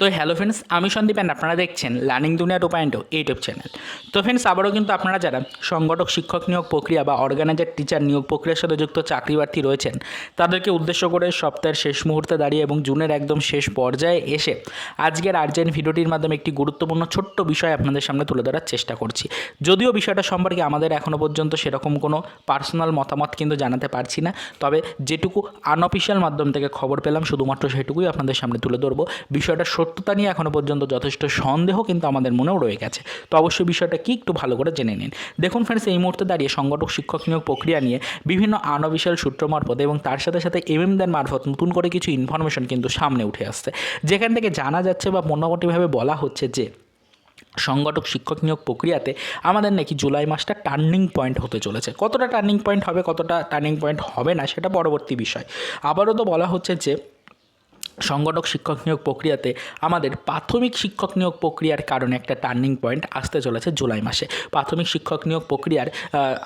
তো hello friends আমি Sandeep and আপনারা দেখছেন learning Duniya two point YouTube channel তো ফ্রেন্ডস আবারও কিন্তু আপনারা যারা সংগঠক, শিক্ষক নিয়োগ প্রক্রিয়া বা অর্গানাইজার টিচার নিয়োগ প্রক্রিয়ার সাথে যুক্ত চাকরি প্রার্থী রয়েছেন, তাদেরকে উদ্দেশ্য করে সপ্তাহের শেষ মুহূর্তে দাঁড়িয়ে এবং জুনের একদম শেষ পর্যায়ে এসে আজকের আর্জেন্ট ভিডিওটির মাধ্যমে একটি গুরুত্বপূর্ণ ছোট্ট বিষয় আপনাদের সামনে তুলে ধরার চেষ্টা করছি। যদিও বিষয়টা সম্পর্কে আমাদের এখনও পর্যন্ত সেরকম কোনো পার্সোনাল মতামত কিন্তু জানাতে পারছি না, তবে যেটুকু আনঅফিসিয়াল মাধ্যম থেকে খবর পেলাম, শুধুমাত্র সেটুকুই আপনাদের সামনে তুলে ধরবো। বিষয়টা সত্যতা নিয়ে এখনও পর্যন্ত যথেষ্ট সন্দেহ কিন্তু আমাদের মনেও রয়ে গেছে। তো অবশ্যই বিষয়টা কি একটু ভালো করে জেনে নিন। দেখুন ফ্রেন্ডস এই মুহূর্তে দাঁড়িয়ে সংগঠক শিক্ষক নিয়োগ প্রক্রিয়া নিয়ে বিভিন্ন আনঅফিসিয়াল সূত্র মারফত এবং তার সাথে সাথে এমএমদের মারফত নতুন করে কিছু ইনফরমেশন কিন্তু সামনে উঠে আসছে। যেখান থেকে জানা যাচ্ছে বা মোটামুটিভাবে বলা হচ্ছে যে, সংগঠক শিক্ষক নিয়োগ প্রক্রিয়াতে আমাদের নাকি জুলাই মাসটা টার্নিং পয়েন্ট হতে চলেছে। কতটা টার্নিং পয়েন্ট হবে, কতটা টার্নিং পয়েন্ট হবে না, সেটা পরবর্তী বিষয়। আবারও তো বলা হচ্ছে যে সংগঠক শিক্ষক নিয়োগ প্রক্রিয়াতে আমাদের প্রাথমিক শিক্ষক নিয়োগ প্রক্রিয়ার কারণে একটা টার্নিং পয়েন্ট আসতে চলেছে জুলাই মাসে। প্রাথমিক শিক্ষক নিয়োগ প্রক্রিয়ার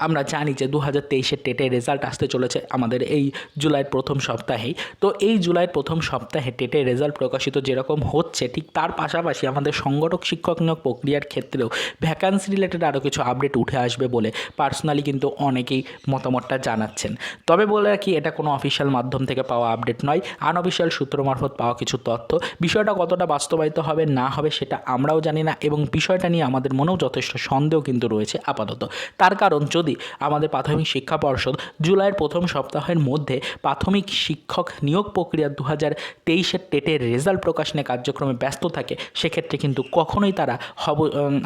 আমরা জানি যে দু হাজার তেইশের টেটের রেজাল্ট আসতে চলেছে আমাদের এই জুলাইয়ের প্রথম সপ্তাহেই। তো এই জুলাইয়ের প্রথম সপ্তাহে টেটের রেজাল্ট প্রকাশিত যেরকম হচ্ছে, ঠিক তার পাশাপাশি আমাদের সংগঠক শিক্ষক নিয়োগ প্রক্রিয়ার ক্ষেত্রেও ভ্যাকান্সি রিলেটেড আরও কিছু আপডেট উঠে আসবে বলে পার্সোনালি কিন্তু অনেকেই মতামতটা জানাচ্ছেন। তবে বলে রাখি, এটা কোনো অফিসিয়াল মাধ্যম থেকে পাওয়া আপডেট নয়। আনঅফিসিয়াল সূত্র মারফত পাওয়া কিছু তথ্য বিষয়টা কতটা বাস্তবায়িত হবে, না হবে সেটা আমরাও জানি না এবং বিষয়টা নিয়ে আমাদের মনেও যথেষ্ট সন্দেহ কিন্তু রয়েছে আপাতত। তার কারণ যদি আমাদের প্রাথমিক শিক্ষা পর্ষদ জুলাইয়ের প্রথম সপ্তাহের মধ্যে প্রাথমিক শিক্ষক নিয়োগ প্রক্রিয়া দু হাজার তেইশের টেটের রেজাল্ট প্রকাশ নিয়ে কার্যক্রমে ব্যস্ত থাকে, সেক্ষেত্রে কিন্তু কখনোই তারা হব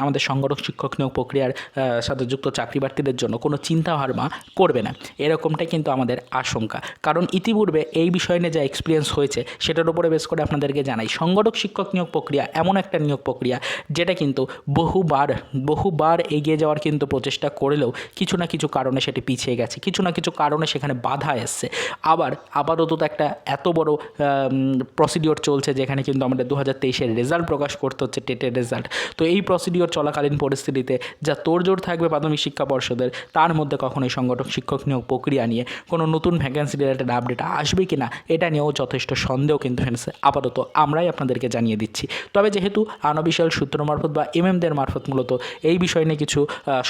আমাদের সংগঠক শিক্ষক নিয়োগ প্রক্রিয়ার সাথে যুক্ত চাকরি প্রার্থীদের জন্য কোনো চিন্তা ভাবনা করবে না। এরকমটাই কিন্তু আমাদের আশঙ্কা। কারণ ইতিপূর্বে এই বিষয় নিয়ে যা এক্সপিরিয়েন্স হয়েছে সেটার উপরে বেশ করে আপনাদেরকে জানাই, সংগঠক শিক্ষক নিয়োগ প্রক্রিয়া এমন একটা নিয়োগ প্রক্রিয়া যেটা কিন্তু বহুবার বহুবার এগিয়ে যাওয়ার কিন্তু প্রচেষ্টা করলেও কিছু না কিছু কারণে সেটি পিছিয়ে গেছে, কিছু না কিছু কারণে সেখানে বাধা এসছে। আবার, আপাতত একটা এত বড় প্রসিডিওর চলছে যেখানে কিন্তু আমাদের দু হাজার তেইশের রেজাল্ট প্রকাশ করতে হচ্ছে টেটের রেজাল্ট তো এই প্রসিডিওর চলাকালীন পরিস্থিতিতে যা তোড়জোড় থাকবে প্রাথমিক শিক্ষা পর্ষদের, তার মধ্যে কখনোই সংগঠক শিক্ষক নিয়োগ প্রক্রিয়া নিয়ে কোনো নতুন ভ্যাকেন্সি রিলেটেড আপডেট আসবে কি না এটা নিয়েও যথেষ্ট সন্দেহ কিন্তু ফ্রেন্ডস আপাতত আমরাই আপনাদেরকে জানিয়ে দিচ্ছি। তবে যেহেতু আনবিশাল সূত্র মারফত বা এমএমদের মারফত মূলত এই বিষয় নিয়ে কিছু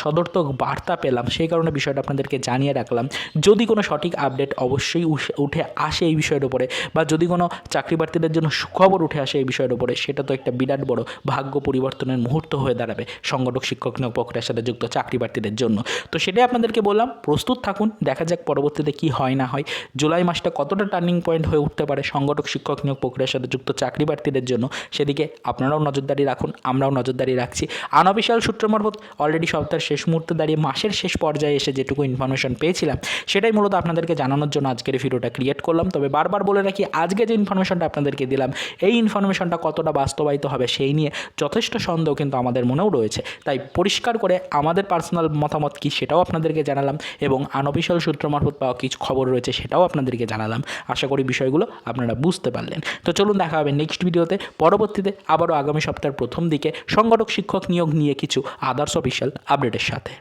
সদর্থক বার্তা পেলাম, সেই কারণে বিষয়টা আপনাদেরকে জানিয়ে রাখলাম। যদি কোনো সঠিক আপডেট অবশ্যই উঠে আসে এই বিষয়ের উপরে বা যদি কোনো চাকরি প্রার্থীদের জন্য সুখবর উঠে আসে এই বিষয়ের উপরে, সেটা তো একটা বিরাট বড় ভাগ্য পরিবর্তনের মুহূর্ত হয়ে দাঁড়াবে সংগঠক, শিক্ষক নিয়োগ প্রক্রিয়ার সাথে যুক্ত চাকরি প্রার্থীদের জন্য। তো সেটাই আপনাদেরকে বললাম, প্রস্তুত থাকুন, দেখা যাক পরবর্তীতে কি হয় না হয়। জুলাই মাসটা কতটা টার্নিং পয়েন্ট হয়ে উঠতে পারে সংগঠক, শিক্ষক নিয়োগ প্রক্রিয়ার সাথে যুক্ত চাকরি প্রার্থীদের জন্য সেদিকে আপনারাও নজরদারি রাখুন, আমরাও নজরদারি রাখছি। আনঅফিসিয়াল সূত্র মারফত অলরেডি সপ্তাহের শেষ মুহূর্তে দাঁড়িয়ে মাসের শেষ পর্যায়ে এসে যেটুকু ইনফরমেশন পেয়েছিলাম, সেটাই মূলত আপনাদেরকে জানানোর জন্য আজকের ভিডিওটা ক্রিয়েট করলাম। তবে বারবার বলে রাখি, আজকে যে ইনফরমেশনটা আপনাদেরকে দিলাম, এই ইনফরমেশনটা কতটা বাস্তবায়িত হবে সেই নিয়ে যথেষ্ট সন্দেহ কিন্তু আমাদের মনেও রয়েছে। তাই পরিষ্কার করে আমাদের পার্সোনাল মতামত কী সেটাও আপনাদেরকে জানালাম এবং আনঅফিসিয়াল সূত্র মারফত পাওয়া কিছু খবর রয়েছে সেটাও আপনাদেরকে জানালাম। আশা করি বিষয়গুলো আপনারা বুঝতে পারলেন। তো চলুন দেখা হবে নেক্সট ভিডিওতে পরবর্তীতে আবারও আগামী সপ্তাহের প্রথম দিকে সংগঠক শিক্ষক নিয়োগ নিয়ে কিছু আদার্স অফিসিয়াল আপডেটের সাথে।